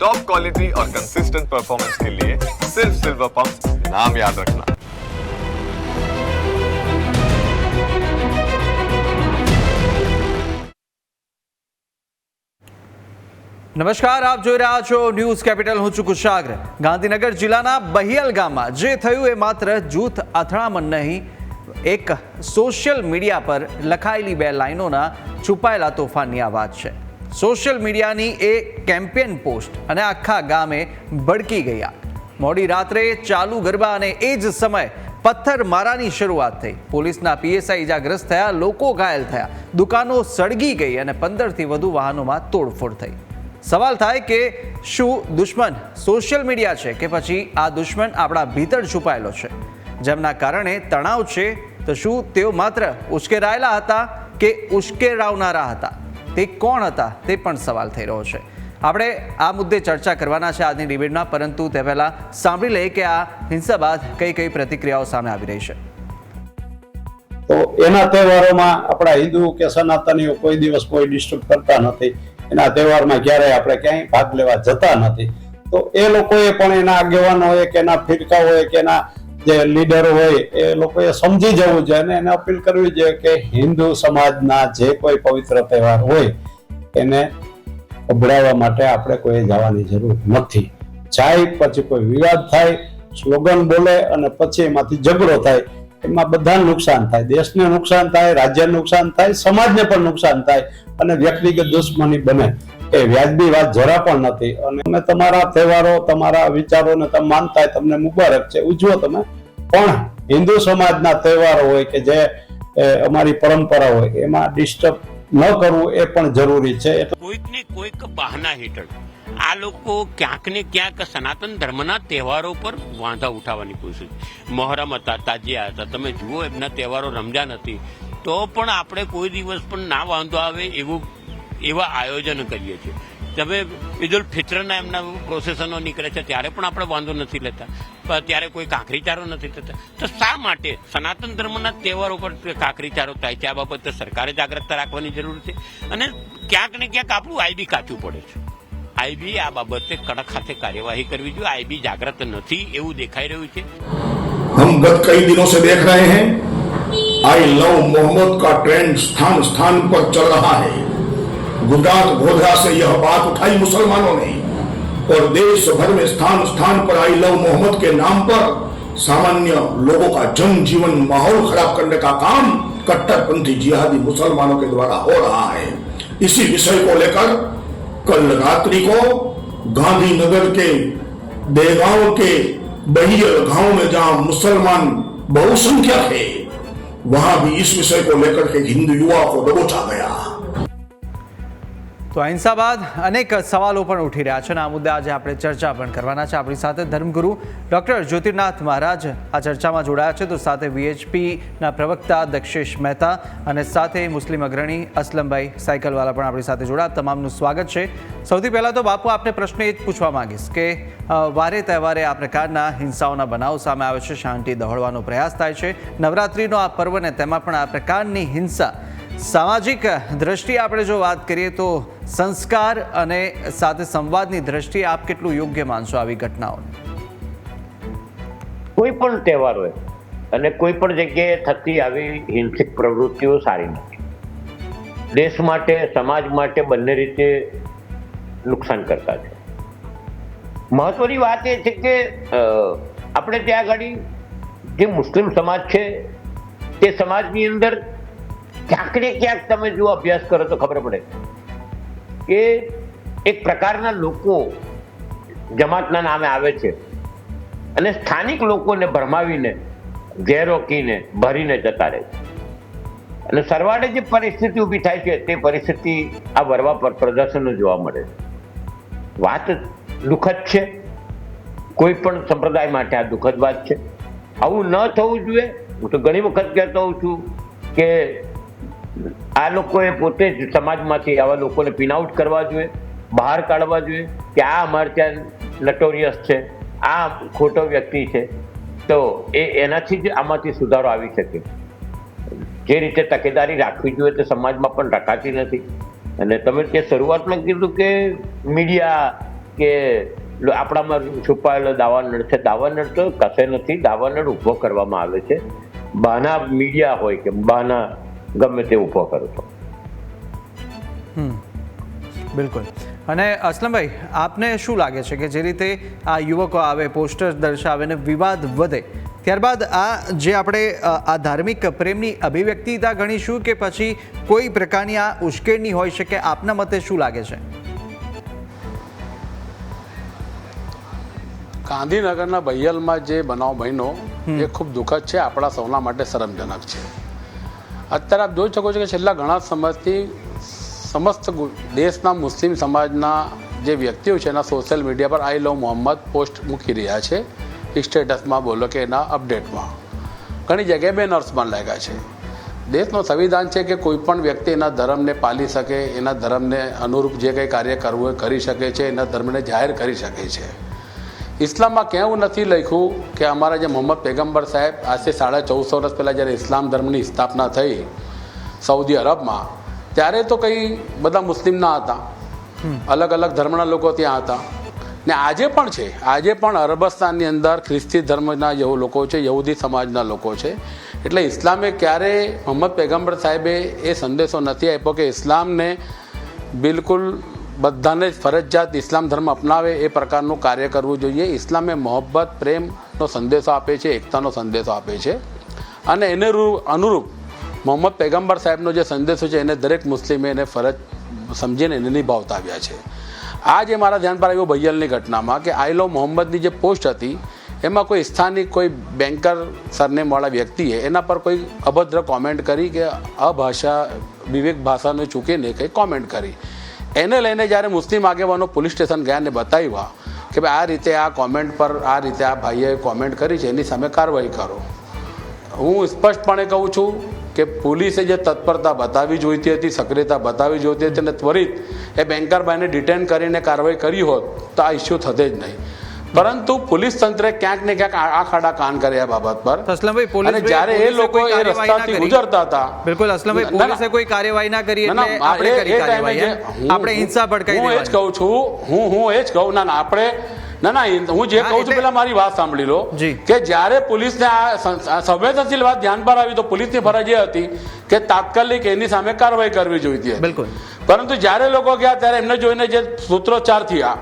Top quality और consistent performance के लिए सिर्फ सिल्वर पंप नाम याद रखना નમસ્કાર આપ જોઈ રહ્યા છો ન્યૂઝ કેપિટલ હું છું કુશાગ્ર ગાંધીનગર જિલ્લાના બહિયલ ગામમાં જે થયું એ માત્ર જૂથ અથડામણ નહીં એક સોશિયલ મીડિયા પર લખાયેલી બે લાઈનોના છુપાયેલા તોફાનની આ વાત છે સોશિયલ મીડિયાની એ કેમ્પેન પોસ્ટ અને આખા ગામે ભડકી ગયા. મોડી રાત્રે ચાલુ ગરબા અને એ જ સમયે પથ્થર મારાની શરૂઆત થઈ. પોલીસના પીએસઆઈ ઇજાગ્રસ્ત થયા, લોકો ઘાયલ થયા. દુકાનો સળગી ગઈ અને પંદરથી વધુ વાહનોમાં તોડફોડ થઈ. સવાલ થાય કે શું દુશ્મન સોશિયલ મીડિયા છે કે પછી આ દુશ્મન આપણા ભીતર છુપાયેલો છે? જેમના કારણે તણાવ છે, તો શું તેઓ માત્ર ઉશ્કેરાયેલા હતા કે ઉશ્કેરાવનારા હતા? તે કોણ હતા તે પણ સવાલ થઈ રહ્યો છે. આપણે આ મુદ્દે ચર્ચા કરવાના છે આજની ડિબેટમાં, પરંતુ તે પહેલાં સાંભળી લઈએ કે આ હિંસા બાદ કઈ કઈ પ્રતિક્રિયાઓ સામે આવી રહી છે. તો એના તહેવારોમાં આપણા હિન્દુ કે સનાતનીઓ કોઈ દિવસ કોઈ ડિસ્ટર્બ કરતા નથી. એના તહેવારમાં ક્યારેય આપણે ક્યાંય ભાગ લેવા જતા નથી. તો એ લોકોએ પણ એના આગેવાનો કે એના ફિરકા હોય કે એના જે લીડર હોય એ લોકોએ સમજી જવું જોઈએ અને એને અપીલ કરવી જોઈએ કે હિન્દુ સમાજના જે કોઈ પવિત્ર તહેવાર હોય એને અભડાવવા માટે આપણે કોઈ જવાની જરૂર નથી. જાય પછી કોઈ વિવાદ થાય, સ્લોગન બોલે અને પછી એમાંથી ઝઘડો થાય, એમાં બધાને નુકસાન થાય. દેશને નુકસાન થાય, રાજ્યને નુકસાન થાય, સમાજને પણ નુકસાન થાય અને વ્યક્તિગત દુશ્મની બને. એ વ્યાજબી વાત જરા પણ નથી. અને અમે તમારા તહેવારો, તમારા વિચારોને તમે માનતા હોય તમને મુબારક છે. ઉજવો તમે. પણ હિન્દુ સમાજના તહેવારો હોય કે જે અમારી પરંપરા હોય, એમાં ડિસ્ટર્બ ન કરવું એ પણ જરૂરી છે. કોઈક ને કોઈક બહાના હેઠળ. આ લોકો ક્યાંક ને ક્યાંક સનાતન ધર્મના તહેવારો પર વાંધા ઉઠાવવાની કોશિશ. મહોરમ હતા, તાજિયા હતા. તમે જુઓ, એમના તહેવારો રમજાન હતી. તો પણ આપણે કોઈ દિવસ પણ ના વાંધો આવે એવું એવા આયોજન કરીએ છીએ તમે ઈદ ઉલ ફિત્રના એમના પ્રોસેસનો નીકળે છે ત્યારે પણ આપણે વાંધો નથી લેતા પણ ત્યારે કોઈ કાંકરીચારો નથી થતા તો શા માટે સનાતન ધર્મના તહેવારો પર કાંકરીચારો થાય છે આ બાબતે સરકારે જાગૃતતા રાખવાની જરૂર છે અને ક્યાંક ને ક્યાંક આપણું આઈબી કાચું પડે છે આઈબી આ બાબતે કડક હાથે કાર્યવાહી કરવી જોઈએ આઈબી જાગૃત નથી એવું દેખાઈ રહ્યું છે हम गत कई दिनों से देख रहे हैं आई लव मोहम्मद का ट्रेंड स्थान स्थान पर चल रहा है गुजरात गोधरा से यह बात उठाई मुसलमानों ने। और देश भर में स्थान स्थान पर आई लव मोहम्मद के नाम पर सामान्य लोगों का जनजीवन माहौल खराब करने का काम कट्टरपंथी जिहादी मुसलमानों के द्वारा हो रहा है। इसी विषय को लेकर कल रात्रि को गांधीनगर के देगांव के बहियल गाँव में जहाँ मुसलमान बहुसंख्यक है, वहाँ भी इस विषय को लेकर के हिंदू युवा को दबोचा गया। તો અહિંસા બાદ અનેક સવાલો પણ ઉઠી રહ્યા છે અને આ મુદ્દે આજે આપણે ચર્ચા પણ કરવાના છે. આપણી સાથે ધર્મગુરુ ડૉક્ટર જ્યોતિર્નાથ મહારાજ આ ચર્ચામાં જોડાયા છે. તો સાથે વીએચપીના પ્રવક્તા દક્ષેશ મહેતા અને સાથે મુસ્લિમ અગ્રણી અસલમભાઈ સાયકલવાલા પણ આપણી સાથે જોડાયા. તમામનું સ્વાગત છે. સૌથી પહેલાં તો બાપુ, આપને પ્રશ્ન એ જ પૂછવા માંગીશ કે વારે તહેવારે આ પ્રકારના હિંસાઓના બનાવ સામે આવે છે. શાંતિ દહોળવાનો પ્રયાસ થાય છે. નવરાત્રિનો આ પર્વ ને તેમાં પણ આ પ્રકારની હિંસા સામાજિક દ્રષ્ટિએ આપણે જો વાત કરીએ તો સંસ્કાર અને સાથે સંવાદની દ્રષ્ટિએ આપ કેટલું યોગ્ય માનશો આવી ઘટનાઓને કોઈ પણ તહેવાર હોય અને કોઈ પણ જગ્યાએ થતી આવી હિંસક પ્રવૃત્તિઓ સારી નથી. દેશ માટે, સમાજ માટે બંને રીતે નુકસાન કરતા છે. મહત્વની વાત એ છે કે આપણે ત્યાં આગળ જે મુસ્લિમ સમાજ છે, તે સમાજની અંદર ક્યાંક ને ક્યાંક તમે જો અભ્યાસ કરો તો ખબર પડે. કે એક પ્રકારના લોકો જમાતના નામે આવે છે. અને સ્થાનિક લોકોને ભરમાવીને ઘેરોકીને ભરીને જતા રહે છે. અને સરવાળે જે પરિસ્થિતિ ઊભી થાય છે, તે પરિસ્થિતિ આ વરવા પર પ્રદર્શનો જોવા મળે છે. વાત દુઃખદ છે. કોઈ પણ સંપ્રદાય માટે આ દુઃખદ વાત છે. આવું ન થવું જોઈએ. હું તો ઘણી વખત કહેતો હોઉં છું કે આ લોકોએ પોતે જ સમાજમાંથી આવા લોકોને પિનઆઉટ કરવા જોઈએ, બહાર કાઢવા જોઈએ કે આ અમારે ત્યાં નટોરિયસ છે, આ ખોટો વ્યક્તિ છે. તો એ એનાથી જ આમાંથી સુધારો આવી શકે. જે રીતે તકેદારી રાખવી જોઈએ તે સમાજમાં પણ રખાતી નથી. અને તમે તે શરૂઆતમાં કીધું કે મીડિયા કે આપણામાં છુપાયેલો દાવાનળ છે, દાવાનળ તો કશે નથી, દાવાનળ ઊભો કરવામાં આવે છે. બહાના મીડિયા હોય કે બહાના ગમે તે ઊભો કરું છો. બિલકુલ. અને અસલમભાઈ આપને શું લાગે છે કે જે રીતે આ યુવકો આવે પોસ્ટર દર્શાવે ને વિવાદ વધે ત્યારબાદ આ જે આપણે આ ધાર્મિક પ્રેમની અભિવ્યક્તિતા ગણીશું કે પછી કોઈ પ્રકારની આ ઉશ્કેરણી હોઈ શકે આપના મતે શું લાગે છે? ગાંધીનગરના બૈયલમાં જે બનાવ બન્યો એ ખૂબ દુઃખદ છે આપણા સૌના માટે શરમજનક છે. અત્યારે આપ જોઈ શકો છો કે છેલ્લા ઘણા સમયથી સમસ્ત દેશના મુસ્લિમ સમાજના જે વ્યક્તિઓ છે એના સોશિયલ મીડિયા પર આઈ લવ મોહમ્મદ પોસ્ટ મૂકી રહ્યા છે. સ્ટેટસમાં બોલો કે એના અપડેટમાં. ઘણી જગ્યાએ બેનર્સ પણ લાગ્યા છે. દેશનો સંવિધાન છે કે કોઈ પણ વ્યક્તિ એના ધર્મને પાલી શકે, એના ધર્મને અનુરૂપ જે કંઈ કાર્ય કરવું કરી શકે છે, એના ધર્મને જાહેર કરી શકે છે. ઇસ્લામમાં ક્યાં એવું નથી લખ્યું કે અમારા જે મોહમ્મદ પેગમ્બર સાહેબ આજથી સાડા ચૌદસો વર્ષ પહેલાં જ્યારે ઇસ્લામ ધર્મની સ્થાપના થઈ સાઉદી અરબમાં ત્યારે તો કંઈ બધા મુસ્લિમ ના હતા. અલગ અલગ ધર્મના લોકો ત્યાં હતા. ને આજે પણ છે. આજે પણ અરબસ્તાનની અંદર ખ્રિસ્તી ધર્મના યહુ લોકો છે યહૂદી સમાજના લોકો છે. એટલે ઇસ્લામે ક્યારે મોહમ્મદ પેગમ્બર સાહેબે એ સંદેશો નથી આપ્યો કે ઇસ્લામને બિલકુલ બધાને ફરજિયાત ઇસ્લામ ધર્મ અપનાવે એ પ્રકારનું કાર્ય કરવું જોઈએ. ઇસ્લામે મોહબ્બત, પ્રેમનો સંદેશો આપે છે, એકતાનો સંદેશો આપે છે. અને એને અનુરૂપ મોહમ્મદ પેગમ્બર સાહેબનો જે સંદેશો છે એને દરેક મુસ્લિમે એને ફરજ સમજીને એને નિભાવતા આવ્યા છે. આ જે મારા ધ્યાન પર આવ્યું ભૈયલની ઘટનામાં કે આઈ લવ મોહમ્મદની જે પોસ્ટ હતી, એમાં કોઈ સ્થાનિક કોઈ બેન્કર સરનેમવાળા વ્યક્તિએ એના પર કોઈ અભદ્ર કોમેન્ટ કરી કે અભાષા, વિવેક ભાષાને ચૂકીને કંઈ કોમેન્ટ કરી. એને લઈને જ્યારે મુસ્લિમ આગેવાનો પોલીસ સ્ટેશન ગયા ને બતાવ્યા કે ભાઈ આ રીતે આ કોમેન્ટ પર આ રીતે આ ભાઈએ કોમેન્ટ કરી છે, એની સામે કાર્યવાહી કરો. હું સ્પષ્ટપણે કહું છું કે પોલીસે જે તત્પરતા બતાવી જોઈતી હતી, સક્રિયતા બતાવવી જોઈતી હતી અને ત્વરિત એ બેન્કરભાઈને ડિટેન કરીને કાર્યવાહી કરી હોત, તો આ ઇસ્યુ થતે જ નહીં. પરંતુ પોલીસ તંત્રે ક્યાંક ને ક્યાંક આ ખાડા કાન કર્યા આ બાબત પર. અસલમભાઈ પોલીસ જ્યારે એ લોકો એ રસ્તાથી ગુજરતા હતા બિલકુલ અસલમભાઈ પોલીસે કોઈ કાર્યવાહી ના કરી એટલે આપણે કરી કાર્યવાહી આપણે હિંસા ભડકાઈ હું એ જ કહું છું હું હું એ જ કહું ના આપણે ના ના હું જે કહું છું પેલા મારી વાત સાંભળી લો. કે જ્યારે પોલીસને આ આ સંવેદનશીલ વાત ધ્યાન પર આવી તો પોલીસની ફરજ એ હતી કે તાત્કાલિક એની સામે કાર્યવાહી કરવી જોઈતી હતી. બિલકુલ. પરંતુ જ્યારે લોકો ગયા ત્યારે એમને જોઈને જે સૂત્રોચ્ચાર થયા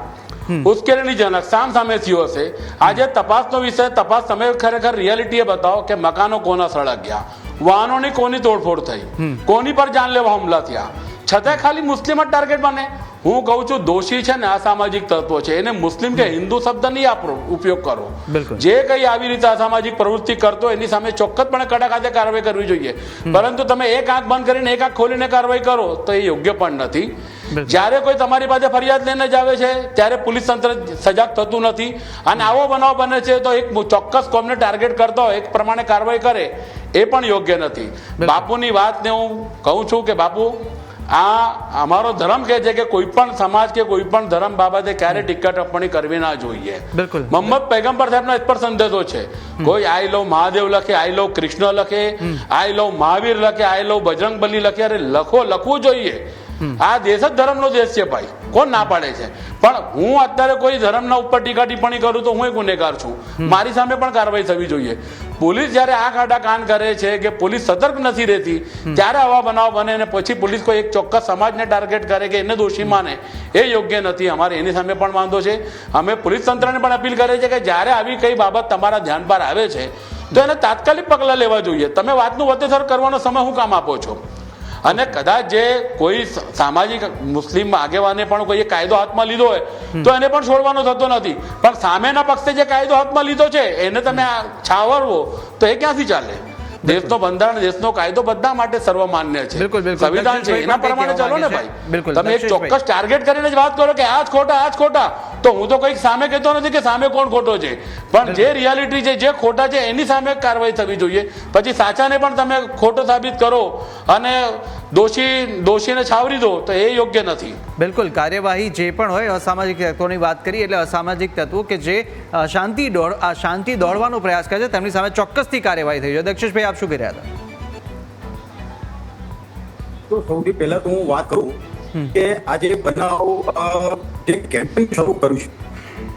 ઉશ્કેરણીજનક સામ સામે થયો હશે? આજે તપાસનો વિષય તપાસ તમે ખરેખર રિયાલિટી એ બતાવો કે મકાનો કોના સળગ્યા? વાહનોની કોની તોડફોડ થઈ? કોની પર જાનલેવા હુમલા થયા? છતાંય ખાલી મુસ્લિમ જ ટાર્ગેટ બને. હું કહું છું દોષી છે ને અસામાજિક તત્વો છે. એને મુસ્લિમ કે હિન્દુ શબ્દ નહીં આપણો ઉપયોગ કરો. જે કઈ આવી રીતે અસામાજિક પ્રવૃત્તિ કરતો એની સામે ચોક્કસપણે કડક હાથે કાર્યવાહી કરવી જોઈએ. પરંતુ તમે એક આંખ બંધ કરીને એક આંખ ખોલીને કાર્યવાહી કરો તો એ યોગ્ય પણ નથી. જ્યારે કોઈ તમારી પાસે ફરિયાદ લઈને જ આવે છે ત્યારે પોલીસ તંત્ર સજાગ થતું નથી. અને આવો બનાવ બને છે તો એક ચોક્કસ કોમને ટાર્ગેટ કરતો હોય એક પ્રમાણે કાર્યવાહી કરે એ પણ યોગ્ય નથી. બાપુની વાતને હું કહું છું કે બાપુ આ અમારો ધર્મ કહે છે કે કોઈ પણ સમાજ કે કોઈ પણ ધર્મ બાબતે ક્યારે ટીકા ટિપ્પણી કરવી ના જોઈએ. બિલકુલ. મોહમ્મદ પૈગંબર સાહેબનો પણ સંદેશો છે. કોઈ આઈ લવ મહાદેવ લખે આઈ લવ કૃષ્ણ લખે આઈ લવ મહાવીર લખે આઈ લવ બજરંગ બલી લખે અરે લખો લખવું જોઈએ. આ દેશ જ ધર્મનો દેશ છે ભાઈ. કોણ ના પાડે છે? પણ હું અત્યારે કોઈ ધર્મના ઉપર ટીકા ટિપ્પણી કરું તો હું ગુનેગાર છું. મારી સામે પણ કાર્યવાહી થવી જોઈએ. પોલીસ જ્યારે આ ખાડા કાન કરે છે કે પોલીસ સતર્ક નથી રહેતી ત્યારે આવા બનાવ બને અને પછી પોલીસ કોઈ એક ચોક્કસ સમાજને ટાર્ગેટ કરે કે એને દોષી માને. એ યોગ્ય નથી. અમારે એની સામે પણ વાંધો છે. અમે પોલીસ તંત્રને પણ અપીલ કરીએ છીએ કે જ્યારે આવી કઈ બાબત તમારા ધ્યાન પર આવે છે તો એને તાત્કાલિક પગલાં લેવા જોઈએ. તમે વાતનું વધેસર કરવાનો સમય હું કામ આપો છો? અને કદાચ જે કોઈ સામાજિક મુસ્લિમ આગેવાને પણ કોઈ કાયદો હાથમાં લીધો હોય તો એને પણ છોડવાનો થતો નથી. પણ સામેના પક્ષે જે કાયદો હાથમાં લીધો છે એને તમે છાવરવો તો એ ક્યાંથી ચાલે? દેશનો બંધારણ દેશનો કાયદો બધા માટે સર્વમાન્ય છે. સંવિધાન છે એના પ્રમાણે ચાલો ને ભાઈ. બિલકુલ, તમે એક ચોક્કસ ટાર્ગેટ કરીને જ વાત કરો કે આ જ ખોટા આ જ ખોટા. તો હું તો કંઈક સામે કહેતો નથી કે સામે કોણ ખોટો છે. પણ જે રિયાલિટી છે જે ખોટા છે એની સામે કાર્યવાહી થવી જોઈએ. પછી સાચાને પણ તમે ખોટો સાબિત કરો અને દોષી દોષીને છાવરી દો તો એ યોગ્ય નથી. બિલકુલ. કાર્યવાહી જે પણ હોય અસામાજિક તત્વોની વાત કરી એટલે અસામાજિક તત્વો કે જે શાંતિ દોડ આ શાંતિ દોડવાનો પ્રયાસ કરે છે તેમની સામે ચોક્કસથી કાર્યવાહી થઈ છે દક્ષેશભાઈ આપ શું કહી રહ્યા હતા? તો સૌથી પહેલા તો હું વાત કરું કે આજે બનાવ જે કેમ્પેન શરૂ કર્યું છે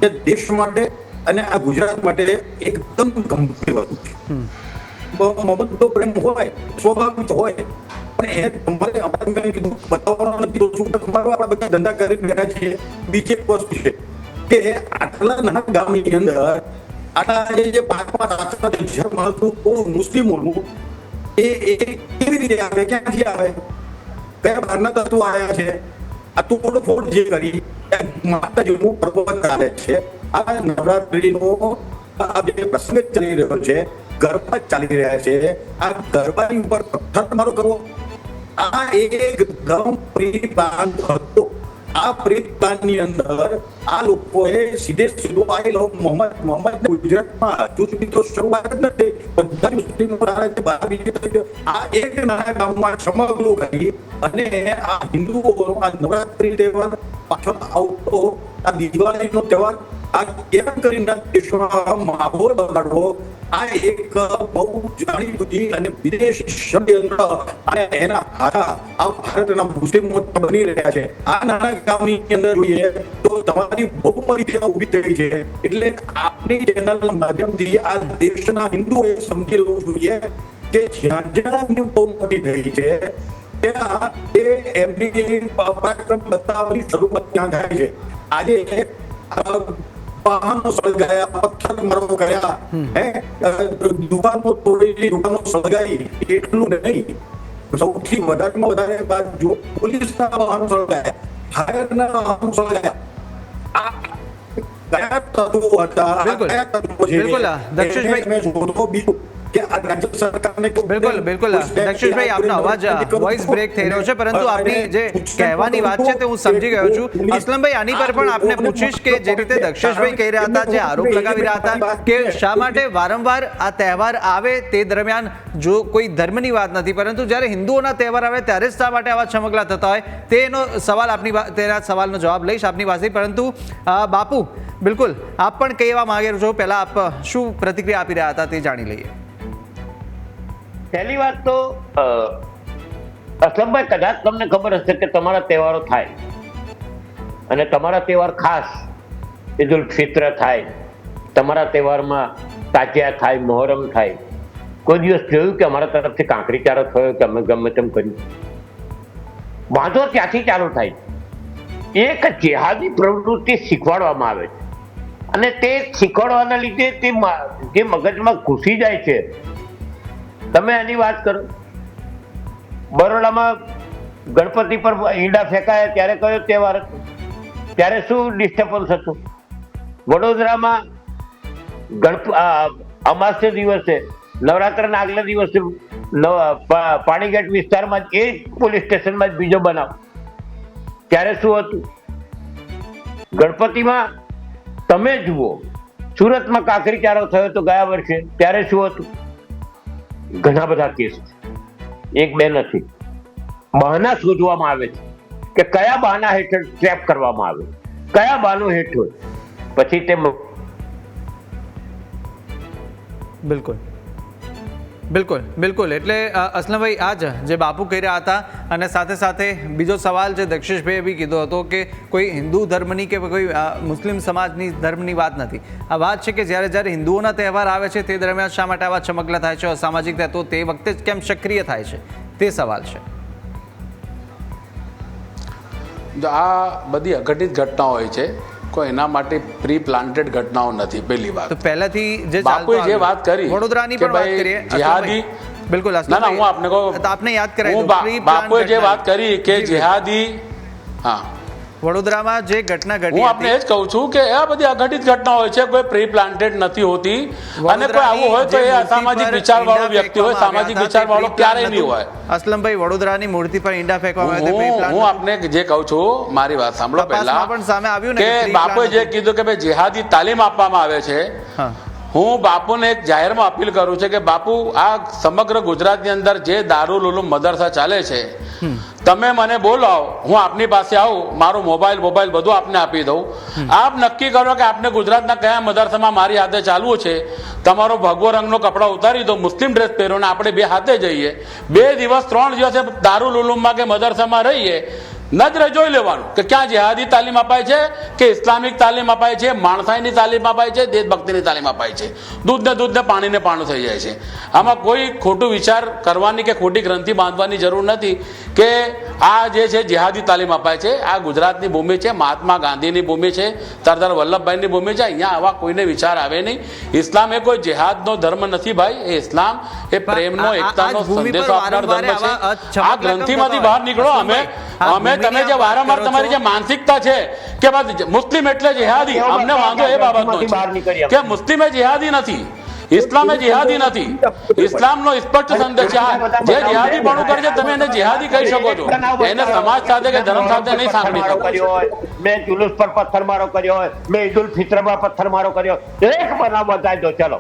તે દેશ માટે અને આ ગુજરાત માટે એકદમ ગંભીર વસ્તુ છે. મમતો પ્રેમ હોય સ્વાભાવિક હોય પણ એ તમારે અમારે મેં કીધું બતાવવાનું નથી શું કે આપણે બધા ધંધા કરી બેઠા છીએ. બીજી એક વસ્તુ છે કે આટલા નાના ગામની અંદર આટલા જે જે પાંચ પાંચ આટલા કોઈ મુસ્લિમોનું એ એ કેવી રીતે આવે ક્યાંથી આવે? કયા બહારના તત્વો આવ્યા છે. આ તોડફોડ જે કરી? માતાજીનું પર્વત આવે છે. આ નવરાત્રીનો આ જે પ્રસંગ ચાલી રહ્યો છે. ગરબા ચાલી રહ્યા છે. આ ગરબાની ઉપર પથ્થર તમારો કરવો. આ એકદમ પ્રી પ્લાન હતો. આ પ્રી અંદર આ લોકોએ સીધે સીધો આઈ લવ મોહમ્મદ મોહમ્મદ ગુજરાતમાં હજુ તો શરૂઆત જ નથી. બધા મુસ્લિમો દ્વારા તે બહાર બીજે આ એક નાના ગામમાં સમગ્ર કરી અને આ હિન્દુઓનો આ નવરાત્રી તહેવાર પાછળ આવતો, આ દિવાળીનો તહેવાર આ કેમ કરીને દેશમાં માહોલ બગાડવો, આ એક બહુ જાણી બુદ્ધિ અને વિદેશી ષડયંત્ર અને એના હારા આ ભારતના મુસ્લિમો બની રહ્યા છે. આ નાના ગામની અંદર જોઈએ તો તમારી બહુ ત્યાં ઊભી થઈ છે. એટલે આપની ચેનલના માધ્યમથી આ દેશના હિન્દુઓએ સમજી લેવું જોઈએ કે જ્યાં જ્યાં બહુ મોટી થઈ છે, ત્યાં એ એમની પરાક્રમ બતાવવાની શરૂઆત ત્યાં થાય છે? આજે વાહનો સળગાયા પથ્થર મરો ગયા હે? દુકાનો તોડેલી દુકાનો સળગાઈ. એટલું નહીં. સૌથી વધારેમાં વધારે બાદ જો પોલીસના વાહનો સળગાયા ફાયરના વાહનો સળગાયા. આ કયા તત્વો હતા કયા તત્વો છે બિલકુલ, દક્ષેશભાઈ- રાજ્ય સરકારને બિલકુલ બિલકુલ. દક્ષેશભાઈ આપનો અવાજ વોઇસ બ્રેક થઈ રહ્યો છે પરંતુ આપની જે કહેવાની વાત છે તે હું સમજી ગયો છું. અસલમભાઈ આની પર પણ આપને પૂછીશ કે જે રીતે દક્ષેશભાઈ કહી રહ્યા હતા જે આરોપ લગાવી રહ્યા હતા કે શા માટે વારંવાર આ તહેવાર આવે તે દરમિયાન જો કોઈ ધર્મની વાત નથી પરંતુ જ્યારે હિન્દુઓના તહેવાર આવે ત્યારે જ શા માટે આવા ચમકલા થતા હોય? તેનો સવાલ આપની તેના સવાલનો જવાબ લઈશ આપની પાસે પરંતુ બાપુ બિલકુલ આપ પણ કહેવા માંગે છો? પહેલા આપ શું પ્રતિક્રિયા આપી રહ્યા હતા તે જાણી લઈએ. પહેલી વાત તો અસલમભાઈ કદાચ તમને ખબર હશે કે તમારા તહેવારો થાય. અને તમારા તહેવાર ખાસ ઈદ ઉલ ફિત્ર થાય. તમારા તહેવારમાં તાજિયા થાય, મોહરમ થાય. કોઈ દિવસ જોયું કે અમારા તરફથી કાંકરી ચારો થયો કે અમે ગમે તેમ કર્યું? વાંધો ત્યાંથી ચાલુ થાય? એક જેહાદી પ્રવૃત્તિ શીખવાડવામાં આવે છે. અને તે શીખવાડવાના લીધે તે જે મગજમાં ઘૂસી જાય છે તમે આની વાત કરો. બરોડામાં ગણપતિ પર ઈંડા ફેંકાયા ત્યારે કયો તહેવાર હતો? ત્યારે શું ડિસ્ટર્બન્સ હતું? વડોદરામાં ગણપ અમાસ્ય દિવસે, નવરાત્રના આગલા દિવસે પાણીગેટ વિસ્તારમાં એ જ પોલીસ સ્ટેશનમાં જ બીજો બનાવ. ત્યારે શું હતું? ગણપતિમાં તમે જુઓ, સુરતમાં કાકરી ચારો થયો તો ગયા વર્ષે, ત્યારે શું હતું? ઘણા બધા કેસ છે. એક બે નથી. બહાના શોધવામાં આવે છે કે કયા બહાના હેઠળ ટ્રેપ કરવામાં આવે કયા બહાનો હેઠળ? પછી તે બિલકુલ. બિલકુલ બિલકુલ. એટલે અસલમભાઈ, આ જ જે બાપુ કહી રહ્યા હતા અને સાથે સાથે બીજો સવાલ જે દક્ષેશભાઈએ બી કીધો હતો કે કોઈ હિન્દુ ધર્મની કે કોઈ મુસ્લિમ સમાજની ધર્મની વાત નથી. આ વાત છે કે જ્યારે જ્યારે હિન્દુઓના તહેવાર આવે છે તે દરમિયાન શા માટે આવા ચમકલા થાય છે, અસામાજિક તત્વો તે વખતે જ કેમ સક્રિય થાય છે? તે સવાલ છે. આ બધી અઘટિત ઘટનાઓ હોય છે કોઈ એના માટે પ્રી પ્લાન્ટેડ ઘટનાઓ નથી પહેલી વાત. તો પહેલાથી જે બાપુએ જે વાત કરી વડોદરાની પણ વાત કરીએ જિહાદી બિલકુલ ના ના હું આપને કહું આપને યાદ કરાવી બાપુએ જે વાત કરી કે જી, જી. હા. વડોદરામાં જે ઘટના ઘટી હું આપને એ જ કહું છું કે આ બધી અઘટિત ઘટના હોય છે કોઈ પ્રી પ્લાન્ટેડ નથી હોતી. અને કોઈ આવું હોય તો એ અસામાજિક વિચારવાળો વ્યક્તિ હોય સામાજિક વિચારવાળો ક્યારેય નહીં હોય. અસલમભાઈ વડોદરાની મૂર્તિ પર ઈંડા ફેંકવામાં આવ્યા હું આપને જે કહું છું મારી વાત સાંભળો પહેલા પણ સામે આવ્યું ને કે બાપુએ જે કીધું કે ભાઈ જેહાદી તાલીમ આપવામાં આવે છે હા. હું બાપુને એક જાહેરમાં અપીલ કરું છું કે બાપુ આ સમગ્ર ગુજરાતની અંદર જે દારૂ ઉલુમ મદરસા ચાલે છે તમે મને બોલાવો હું આપની પાસે આવું મારો મોબાઈલ મોબાઈલ બધું આપને આપી દઉં. આપ નક્કી કરો કે આપને ગુજરાતના કયા મદરસામાં મારી હાથે ચાલવું છે. તમારો ભગવો રંગનો કપડા ઉતારી દો મુસ્લિમ ડ્રેસ પહેરો ને આપણે બે હાથે જઈએ. બે દિવસ ત્રણ દિવસે દારૂ લુલુમમાં કે મદરસામાં રહીએ નજરે જોઈ લેવાનું કે ક્યાં જેહાદી તાલીમ અપાય છે કે ઇસ્લામિક તાલીમ અપાય છે માણસાઈની તાલીમ અપાય છે દેશભક્તિની તાલીમ અપાય છે. દૂધને દૂધને પાણીને પાણું થઈ જાય છે. આમાં કોઈ ખોટું વિચાર કરવાની કે ખોટી ગ્રંથિ બાંધવાની જરૂર નથી કે આ જે છે જેહાદી તાલીમ અપાય છે આ ગુજરાતની ભૂમિ છે મહાત્મા ગાંધીની ભૂમિ છે સરદાર વલ્લભભાઈની ભૂમિ છે અહીંયા આવા કોઈને વિચાર આવે નહીં. ઇસ્લામ એ કોઈ જેહાદનો ધર્મ નથી ભાઈ એ ઇસ્લામ એ પ્રેમનો એકતાનો સંદેશો આપનાર ધર્મ છે. આ ગ્રંથિમાંથી બહાર નીકળો અમે અમે તમે જે વારંવાર તમારી જે માનસિકતા છે કે બસ મુસ્લિમ એટલે જેહાદી અમને વાંધો એ બાબતનો છે કે મુસ્લિમ એ જેહાદી નથી ઇસ્લામ એ જેહાદી નથી. ઇસ્લામનો સ્પષ્ટ સંદેશ છે જે જેહાદી પણ કરે છે તમે એને જેહાદી કહી શકો છો. એને સમાજ સાથે કે ધર્મ સાથે નહીં સાંકળી શકો. મેં જુલુસ પર પથ્થરમારો કર્યો હોય. મેં ઈદ ઉલ ફિત્રમાં પથ્થરમારો કર્યો એક બનાવ બતાવી દો ચલો.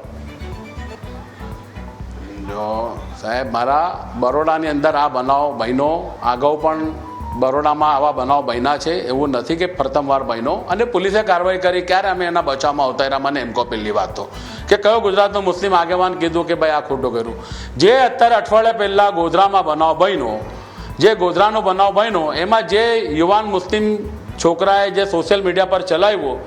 જો સાહેબ મારા બરોડાની અંદર આ બનાવ બહેનો આગળ પણ બરોડામાં આવા બનાવ બન્યા છે એવું નથી કે પ્રથમવાર બન્યો. અને પોલીસે કાર્યવાહી કરી ક્યારે અમે એના બચાવમાં આવતા રહ્યા મને એમ કહો પહેલી વાત તો. કે કયો ગુજરાતનો મુસ્લિમ આગેવાન કીધું કે ભાઈ આ ખોટું કર્યું. જે અત્યારે અઠવાડિયા પહેલાં ગોધરામાં બનાવ બન્યો, જે ગોધરાનો બનાવ બન્યો, એમાં જે યુવાન મુસ્લિમ છોકરાએ જે સોશિયલ મીડિયા પર ચલાવ્યો,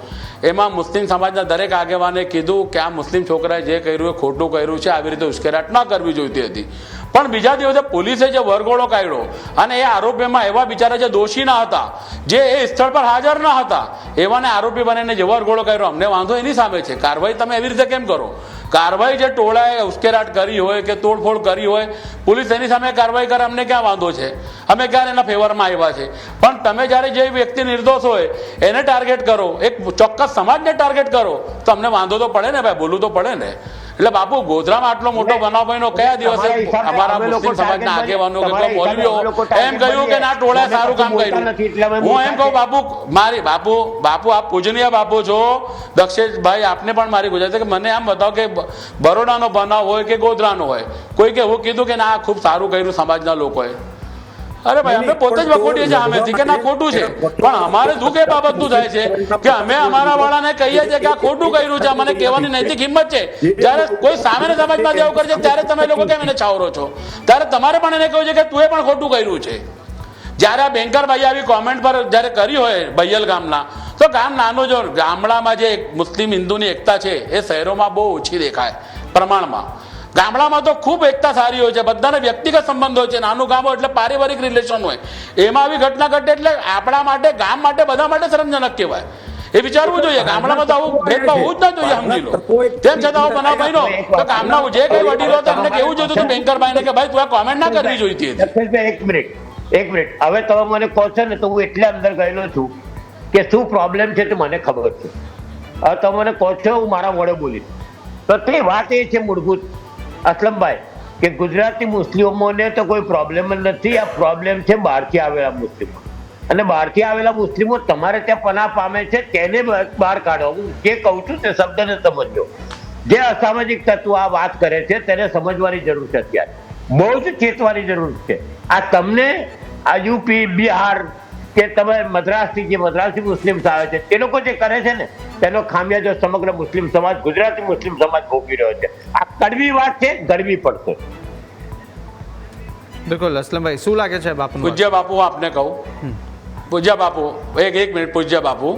એમાં મુસ્લિમ સમાજના દરેક આગેવાને કીધું કે આ મુસ્લિમ છોકરાએ જે કર્યું એ ખોટું કર્યું છે, આવી રીતે ઉશ્કેરાટ ન કરવી જોઈતી હતી. પણ બીજા દિવસે પોલીસે જે વરઘોડો કાઢ્યો અને એ આરોપીમાં એવા બિચારા જે દોષી ના હતા, જે એ સ્થળ પર હાજર ના હતા, એવાને આરોપી બનીને જે વરઘોડો કાઢ્યો, અમને વાંધો એની સામે છે. કાર્યવાહી તમે એવી રીતે કેમ કરો? કાર્યવાહી જે ટોળાએ ઉશ્કેરાટ કરી હોય કે તોડફોડ કરી હોય, પોલીસ એની સામે કાર્યવાહી કરે, અમને ક્યાં વાંધો છે? અમે ક્યાં એના ફેવરમાં આવ્યા છે? પણ તમે જ્યારે જે વ્યક્તિ નિર્દોષ હોય, એને ટાર્ગેટ કરો, એક ચોક્કસ સમાજને ટાર્ગેટ કરો, તો અમને વાંધો તો પડે ને ભાઈ, બોલવું તો પડે ને. એટલે બાપુ ગોધરામાં આટલો મોટો બનાવ બન્યો કયા દિવસે અમારા મુસ્લિમ સમાજના આગેવાનો કે મૌલવીઓ એમ કહ્યું કે ના ટોળાએ સારું કામ કર્યું. હું એમ કહું બાપુ મારી બાપુ બાપુ આપ પૂજનીય બાપુ છો. દક્ષેશભાઈ આપને પણ મારી ગુજરાતી કે મને આમ બતાવો કે બરોડાનો બનાવ હોય કે ગોધરાનો હોય. કોઈ કે હું કીધું કે ના આ ખૂબ સારું કર્યું સમાજના લોકોએ. અરે ભાઈ અમે પોતે જ વખોટીએ છીએ સામેથી કે ના ખોટું છે. પણ અમારે દુઃખ એ બાબતનું થાય છે કે અમે અમારા વાળાને કહીએ છીએ કે આ ખોટું કર્યું છે મને કહેવાની નૈતિક હિંમત છે. જ્યારે કોઈ સામેને સમાજમાં જેવું કરે છે ત્યારે તમે લોકો કેમ એને છાવરો છો? ત્યારે તમારે પણ એને કહ્યું છે કે તું પણ ખોટું કર્યું છે. જ્યારે આ બેંકરભાઈ આવી કોમેન્ટ પર જ્યારે કરી હોય બૈયલ ગામના તો ગામ નાનું જો ગામડામાં જે મુસ્લિમ હિન્દુની એકતા છે એ શહેરોમાં બહુ ઓછી દેખાય પ્રમાણમાં. ગામડામાં તો ખૂબ એકતા સારી હોય છે, બધાને વ્યક્તિગત સંબંધ છે, નાનું ગામ હોય એટલે પારિવારિક રિલેશન હોય. એમાં આવી ઘટના ઘટે એટલે આપણા માટે, ગામ માટે, બધા માટે શરમજનક કહેવાય. એ વિચારવું જોઈએ, ગામડામાં તો આવું ભેદભાવ હોવું જ ના જોઈએ, સમજી લો. તેમ છતાં આવો બનાવ બન્યો, તો ગામના જે કઈ વડીલો હતા કેવું જોઈતું હતું બેંકરભાઈને કે, ભાઈ, તું આ કોમેન્ટ ના કરવી જોઈતી હતી. એક મિનિટ એક મિનિટ. હવે તમે મને કહો છો ને, તો હું એટલે અંદર ગયેલો છું કે શું પ્રોબ્લેમ છે તે મને ખબર છે. હવે તમે મને કહો છો, હું મારા મોડે બોલીશ. તો તે વાત એ છે મૂળભૂત. અસલમભાઈ કે ગુજરાતી મુસ્લિમોને તો કોઈ પ્રોબ્લેમ જ નથી. આ પ્રોબ્લેમ છે બહારથી આવેલા મુસ્લિમો. અને બહારથી આવેલા મુસ્લિમો તમારે ત્યાં પના પામે છે, તેને બહાર કાઢો. હું જે કહું છું તે શબ્દને સમજો જે અસામાજિક તત્વો આ વાત કરે છે, તેને સમજવાની જરૂર છે અત્યારે. બહુ જ ચેતવાની જરૂર છે. આ તમને આ યુપી, બિહાર કે તમે મદ્રાસથી જે મદ્રાસી મુસ્લિમ્સ આવે છે તે લોકો જે કરે છે ને તેનો ખામિયાજો સમગ્ર મુસ્લિમ સમાજ ગુજરાતી મુસ્લિમ સમાજ ભોગવી રહ્યો છે. આ કડવી વાત છે ગળવી પડશે. બિલકુલ અસલમભાઈ શું લાગે છે બાપુ પૂજ્ય બાપુ આપને કહું. પૂજ્ય બાપુ એક એક મિનિટ પૂજ્ય બાપુ.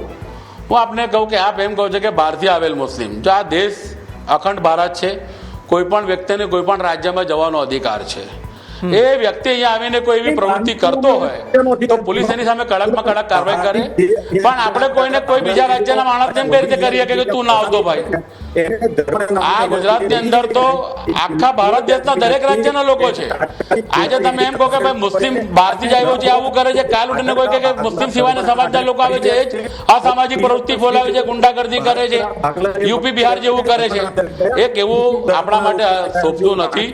હું આપને કહું કે આપ એમ કહો છો કે બહારથી આવેલ મુસ્લિમ જો આ દેશ અખંડ ભારત છે કોઈ પણ વ્યક્તિને કોઈ પણ રાજ્યમાં જવાનો અધિકાર છે. એ વ્યક્તિ અહીંયા આવીને કોઈ એવી પ્રવૃત્તિ કરતો હોય તો પોલીસ એની સામે કડકમાં કડક કાર્યવાહી કરે. પણ આપણે કોઈને કોઈ બીજા રાજ્યના માણસ એમ કઈ રીતે કરીએ કે તું ના આવતો ભાઈ? આ ગુજરાતની અંદર તો આખા ભારત દેશના દરેક રાજ્યના લોકો છે. આજે તમે એમ કહો કે ભાઈ મુસ્લિમ બહારથી જ આવ્યો છે આવું કરે છે કાલ ઉઠીને કોઈ કે મુસ્લિમ સિવાયના સમાજના લોકો આવે છે એ જ અસામાજિક પ્રવૃત્તિ ફોલાવે છે ગુંડાગર્દી કરે છે યુપી બિહાર જેવું કરે છે. એ કેવું આપણા માટે શોભતું નથી.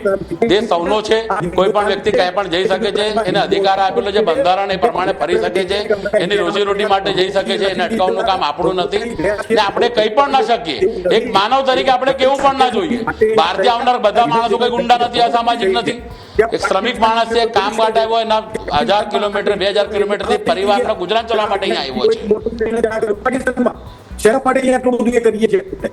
દેશ સૌનો છે કોઈ પણ વ્યક્તિ ક્યાંય પણ જઈ શકે છે એને અધિકાર આપેલો છે બંધારણ એ પ્રમાણે ફરી શકે છે એની રોજીરોટી માટે જઈ શકે છે એને અટકાવવાનું કામ આપણું નથી. ને આપણે કંઈ પણ ના શકીએ. એક માનવ તરીકે આપણે કેવું પણ ના જોઈએ. બહારથી આવનાર બધા માણસો કઈ ગુંડા નથી, અસામાજિક નથી. એક શ્રમિક માણસ છે, કામ માટે આવ્યો એના હજાર કિલોમીટર, બે હજાર કિલોમીટરથી પરિવારનો ગુજરાત ચલાવવા માટે અહીંયા આવ્યો છે. શેના માટે અહીંયા આટલું બધું કરીએ છીએ?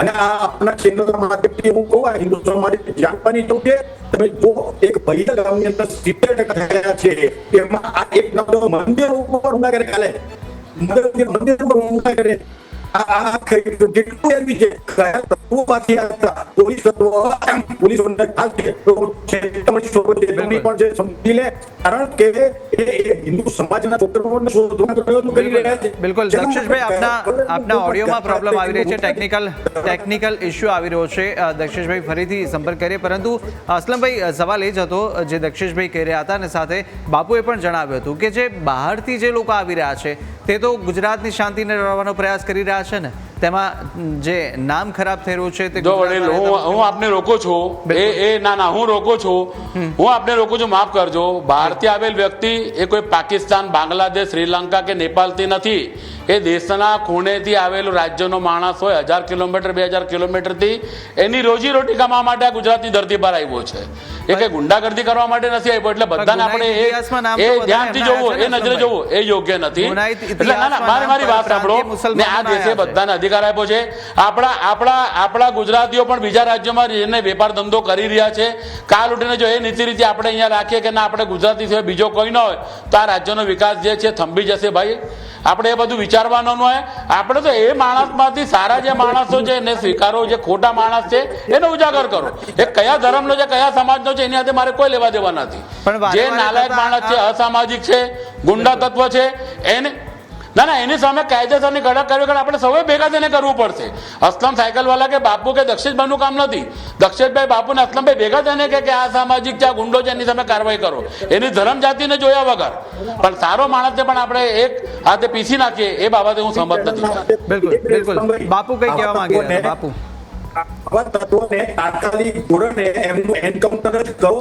અને આ આપણા ચેનલના માધ્યમથી હું કહું, આ હિન્દુ સમાજ જાણવાની તો કે તમે જો એક ભૈયા ગામની અંદર સિત્તેર ટકા થયા છે. એમાં આ એક નવ મંદિર ઉપર હુમલા કરે કાલે મંદિર ઉપર હુમલા કરે આ આ કેટલું એવી છે કયા તત્વો આવતા પોલીસ તત્વો પોલીસ ખાસ છે સ્વરૂપે છેતરપિંડી પણ છે. સમજી લે કારણ કે એ એ હિન્દુ સમાજના છોકરાઓને શોધવાનો પ્રયત્ન કરી રહ્યા છે બિલકુલ દક્ષેશભાઈ આપના આપના ઓડિયોમાં પ્રોબ્લેમ આવી રહી છે. ટેકનિકલ ટેકનિકલ ઇશ્યુ આવી રહ્યો છે દક્ષેશભાઈ ફરીથી સંપર્ક કરીએ. પરંતુ અસલમભાઈ સવાલ એ જ હતો જે દક્ષેશભાઈ કહી રહ્યા હતા અને સાથે બાપુએ પણ જણાવ્યું હતું કે જે બહારથી જે લોકો આવી રહ્યા છે તે તો ગુજરાતની શાંતિને રળવાનો પ્રયાસ કરી રહ્યા છે ને? તેમાં જે નામ ખરાબ થઈ રહ્યું છે તે જો વડીલ હું હું આપને રોકો છું. એ એ ના ના હું રોકો છું. હું આપને રોકું છું માફ કરજો. ભારતીય આવેલ વ્યક્તિ એ કોઈ પાકિસ્તાન બાંગ્લાદેશ શ્રીલંકા કે નેપાળથી નથી. એ દેશના ખૂણેથી આવેલો રાજ્યનો માણસ હોય હજાર કિલોમીટર બે હજાર કિલોમીટરથી એની રોજી રોટી કમાવા માટે આ ગુજરાતની ધરતી પર આવ્યો છે. એ કઈ ગુંડાગર્દી કરવા માટે નથી આવ્યો એટલે બધાને આપણે એ એ ધ્યાનથી જોવું એ નજરે જોવું એ યોગ્ય નથી. એટલે ના ના મારી મારી વાત સાંભળો. ને આ દેશે બધાને અધિકાર આપ્યો છે. આપણા આપણા આપણા ગુજરાતીઓ પણ બીજા રાજ્યોમાં જઈને વેપાર ધંધો કરી રહ્યા છે. કાલ ઉઠીને જો એ નીતિ રીતે આપણે અહીંયા રાખીએ કે ના આપણે ગુજરાતી સિવાય બીજો કોઈ ન હોય તો આ રાજ્યનો વિકાસ જે છે થંભી જશે ભાઈ. આપણે એ બધું વિચારવાનું હોય. આપણે તો એ માણસમાંથી સારા જે માણસો છે એને સ્વીકારો જે ખોટા માણસ છે એને ઉજાગર કરો. એ કયા ધર્મનો છે કયા સમાજનો છે એની સાથે મારે કોઈ લેવા દેવા નથી. જે નાલાયક માણસ છે અસામાજિક છે ગુંડા તત્વ છે એને ના ના એની સામે કાયદેસરની કડક કાર્યવાહી આપણે સૌએ ભેગા થઈને કરવું પડશે. અસલમ સાયકલ વાળા કે બાપુ કે દક્ષિતભાઈનું કામ નથી. દક્ષિતભાઈ બાપુ ને અસલમભાઈ ભેગા થઈને કે કે આ સામાજિક છે આ ગુંડો છે એની સામે કાર્યવાહી કરો. એની ધર્મ જાતિને જોયા વગર. પણ સારો માણસને પણ આપણે એક હાથે પીસી નાખીએ એ બાબતે હું સંમત નથી. બિલકુલ બિલકુલ. બાપુ કઈ કહેવા માંગે? બાપુ. આવા તત્વોને તાત્કાલિક ધોરણે એમનું એન્કાઉન્ટર જ કરો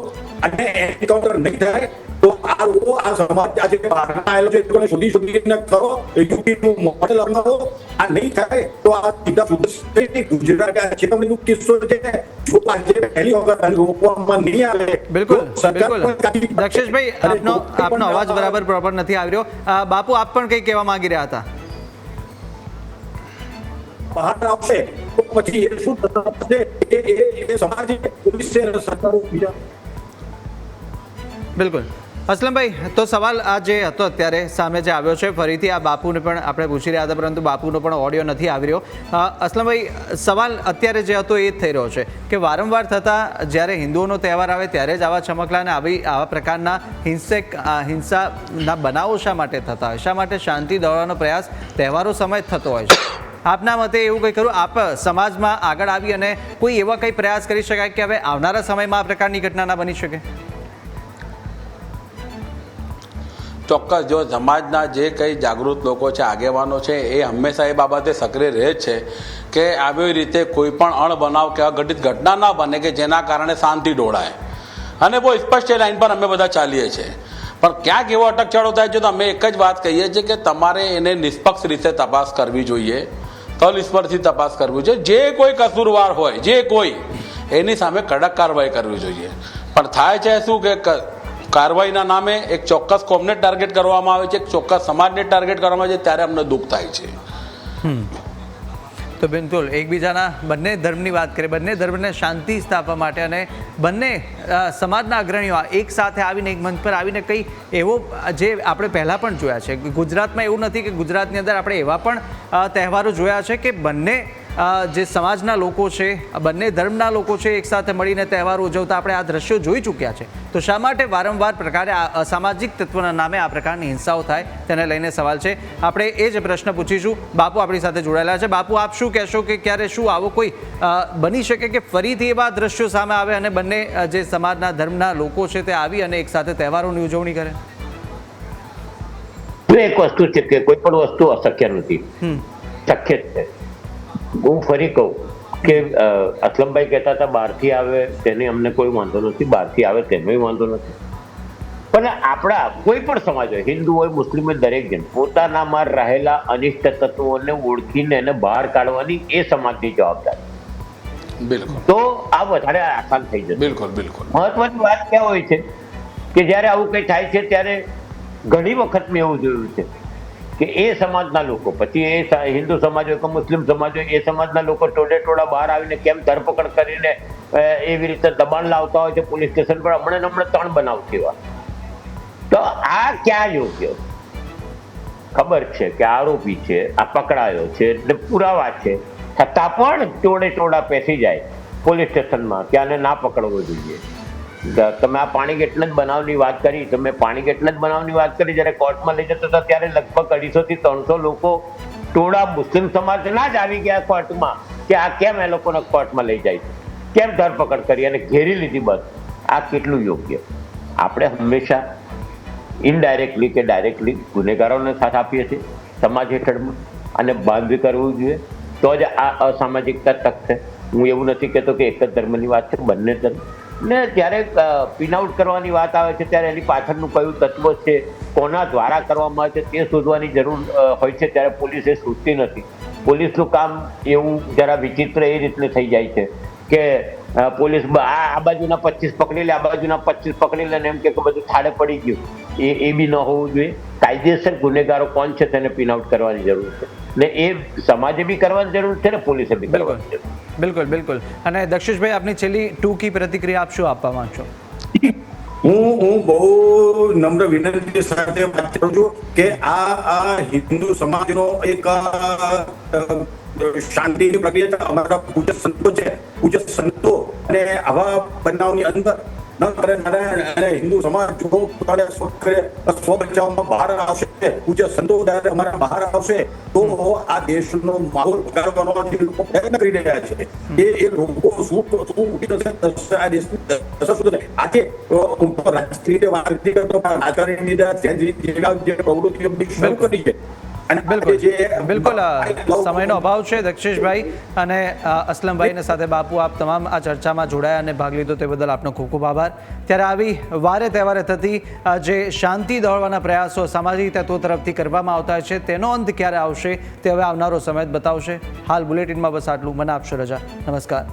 અને એન્કાઉન્ટર નહીં થાય તો આ લોકો આ સમાજ આજે બહારના આવેલો છે લોકોને શોધી શોધીને કરો યુપીનું મોડેલ અપનાવો આ નહીં થાય તો આ સીધા સુધરશે ગુજરાત ચેતવણીનું કિસ્સો છે. જો આજે પહેલી વખત રોકવામાં નહીં આવે બિલકુલ બિલકુલ. દક્ષેશભાઈ આપનો આપનો અવાજ બરાબર પ્રોપર નથી આવી રહ્યો. બાપુ આપ પણ કંઈ કહેવા માંગી રહ્યા હતા? બહાર આવશે, તો પછી એ શું થશે? એ, એ- સમાજ પોલીસ સરકારો બીજા. બિલકુલ. અસલમભાઈ, તો સવાલ આ જે હતો અત્યારે સામે જે આવ્યો છે, ફરીથી આ બાપુને પણ આપણે પૂછી રહ્યા હતા, પરંતુ બાપુનો પણ ઓડિયો નથી આવી રહ્યો. અસલમભાઈ, સવાલ અત્યારે જે હતો એ જ થઈ રહ્યો છે કે વારંવાર થતા જ્યારે હિન્દુઓનો તહેવાર આવે ત્યારે જ આવા ચમકલાને આવી, આવા પ્રકારના હિંસક હિંસાના બનાવો શા માટે થતા હોય? શા માટે શાંતિ દોડવાનો પ્રયાસ તહેવારો સમય થતો હોય છે? આપના મતે એવું કંઈ ખરું? આપ સમાજમાં આગળ આવી અને કોઈ એવા કંઈ પ્રયાસ કરી શકાય કે હવે આવનારા સમયમાં આ પ્રકારની ઘટના ના બની શકે? ચોક્કસ, જો સમાજના જે કંઈ જાગૃત લોકો છે, આગેવાનો છે, એ હંમેશા એ બાબતે સક્રિય રહે છે કે આવી રીતે કોઈ પણ અણબનાવ કે અઘટિત ઘટના ના બને કે જેના કારણે શાંતિ ડોળાય. અને બહુ સ્પષ્ટ લાઈન પર અમે બધા ચાલીએ છીએ. પણ ક્યાંક એવો અટકચાળો થાય છે તો અમે એક જ વાત કહીએ છીએ કે તમારે એને નિષ્પક્ષ રીતે તપાસ કરવી જોઈએ. તલસ્પર્શી તપાસ કરવી જોઈએ. જે કોઈ કસૂરવાર હોય, જે કોઈ, એની સામે કડક કાર્યવાહી કરવી જોઈએ. પણ થાય છે શું કે કાર્યવાહીના નામે એક ચોક્કસ કોમને ટાર્ગેટ કરવામાં આવે છે, એક ચોક્કસ સમાજને ટાર્ગેટ કરવામાં આવે છે, ત્યારે અમને દુઃખ થાય છે. તો બિલકુલ એકબીજાના બંને ધર્મની વાત કરીએ. બંને ધર્મને શાંતિ સ્થાપવા માટે અને બંને સમાજના અગ્રણીઓ એક સાથે આવીને, એક મંચ પર આવીને કંઈ એવો, જે આપણે પહેલાં પણ જોયા છે. ગુજરાતમાં એવું નથી કે ગુજરાતની અંદર આપણે એવા પણ તહેવારો જોયા છે કે બંને જે સમાજના લોકો છે બંને ધર્મના લોકો છે એકસાથે મળીને તહેવારો ઉજવતા આપણે આ દ્રશ્યો જોઈ ચૂક્યા છે. તો શા માટે વારંવાર પ્રકારે આ અસામાજિક તત્વના નામે આ પ્રકારની હિંસાઓ થાય તેને લઈને સવાલ છે. આપણે એ જ પ્રશ્ન પૂછીશું. બાપુ આપણી સાથે જોડાયેલા છે. બાપુ આપ શું કહેશો કે ક્યારે શું આવો કોઈ બની શકે કે ફરીથી એવા દ્રશ્યો સામે આવે અને બંને જે સમાજના ધર્મના લોકો છે તે આવી અને એકસાથે તહેવારોની ઉજવણી કરે? એક વસ્તુ છે કે કોઈ પણ વસ્તુ અશક્ય નથી. શક્ય છે. હું ફરી કહું કે અસલમભાઈ કહેતા હતા બહારથી આવે તેને અમને કોઈ વાંધો નથી બહારથી આવે તેનો વાંધો નથી. પણ આપણા કોઈ પણ સમાજ હોય હિન્દુ હોય મુસ્લિમ હોય દરેક જણ પોતાનામાં રહેલા અનિષ્ટ તત્વોને ઓળખીને એને બહાર કાઢવાની એ સમાજની જવાબદારી. બિલકુલ. તો આ વધારે આસાન થઈ જશે. બિલકુલ બિલકુલ. મહત્વની વાત ક્યાં હોય છે? કે જ્યારે આવું કંઈ થાય છે ત્યારે ઘણી વખત મેં એવું જોયું છે. કે એ સમાજના લોકો, પછી એ હિન્દુ સમાજ હોય કે મુસ્લિમ સમાજ હોય એ સમાજના લોકો ટોળે ટોળા બહાર આવીને કેમ ધરપકડ કરીને એવી રીતે દબાણ લાવતા હોય છે પોલીસ સ્ટેશન પર? હમણાં હમણાં ત્રણ બનાવ થયા. તો આ ક્યાં યોગ્ય? ખબર છે કે આરોપી છે, આ પકડાયો છે, એટલે પુરાવા છે. છતાં પણ ટોળે ટોળા પેસી જાય પોલીસ સ્ટેશનમાં આને ના પકડવો જોઈએ. તમે આ પાણી કેટલા જ બનાવની વાત કરી. તમે પાણી કેટલા જ બનાવની વાત કરી. જ્યારે કોર્ટમાં લઈ જતા હતા ત્યારે લગભગ અઢીસો થી ત્રણસો લોકો ટોળા મુસ્લિમ સમાજના જ આવી ગયા કોર્ટમાં કે આ કેમ એ લોકોને કોર્ટમાં લઈ જાય કેમ ધરપકડ કરી અને ઘેરી લીધી બસ? આ કેટલું યોગ્ય? આપણે હંમેશા ઇનડાયરેક્ટલી કે ડાયરેક્ટલી ગુનેગારોને સાથ આપીએ છીએ સમાજ હેઠળમાં અને બંધ કરવું જોઈએ. તો જ આ અસામાજિકતા તક છે હું એવું નથી કહેતો કે એક જ ધર્મની વાત છે, બંને ધર્મ. ને જ્યારે પિનઆઉટ કરવાની વાત આવે છે, ત્યારે એની પાછળનું કયું તત્વ છે, કોના દ્વારા કરવામાં આવે છે, તે શોધવાની જરૂર હોય છે, ત્યારે પોલીસ એ શોધતી નથી. પોલીસનું કામ એવું જરા વિચિત્ર એ રીતનું થઈ જાય છે કે પોલીસ આ આ બાજુના પચીસ પકડી લે, આ બાજુના પચીસ પકડી લે એમ કે બધું થાળે પડી ગયું. એ એ બી ન હોવું જોઈએ. કાયદેસર ગુનેગારો કોણ છે તેને પિનઆઉટ કરવાની જરૂર છે. ને એ સમાજે બી કરવાની જરૂર છે ને પોલીસે બી કરવાની જરૂર બિલકુલ બિલકુલ. અને દક્ષિશભાઈ આપની છેલ્લી ટૂંકી પ્રતિક્રિયા આપ શું આપવા માંગશો? હું હું બહુ નમ્ર વિનંતી સાથે વાત કરું છું કે આ આ હિન્દુ સમાજનો એક શાંતિની પ્રક્રિયા છે. અમારા પૂજ્ય સંતો છે. પૂજ્ય સંતો અને આવા બનાવની અંદર માહોલ બગાડવાનો કરી રહ્યા છે એ એ લોકો શું શું ઉઠી દસ- આ દેશની દશા થશે? રાજકીય કરતો, પણ પ્રવૃત્તિઓ શરૂ કરી છે બિલકુલ. બિલકુલ સમયનો અભાવ છે દક્ષેશભાઈ અને અસલમભાઈને સાથે બાપુ આપ તમામ આ ચર્ચામાં જોડાયા અને ભાગ લીધો તે બદલ આપનો ખૂબ ખૂબ આભાર. ત્યારે આવી વારે તહેવારે થતી જે શાંતિ દોડવાના પ્રયાસો સામાજિક તત્વો તરફથી કરવામાં આવતા છે તેનો અંત ક્યારે આવશે તે હવે આવનારો સમય જ બતાવશે. હાલ બુલેટિનમાં બસ આટલું. મને આપશો રજા. નમસ્કાર.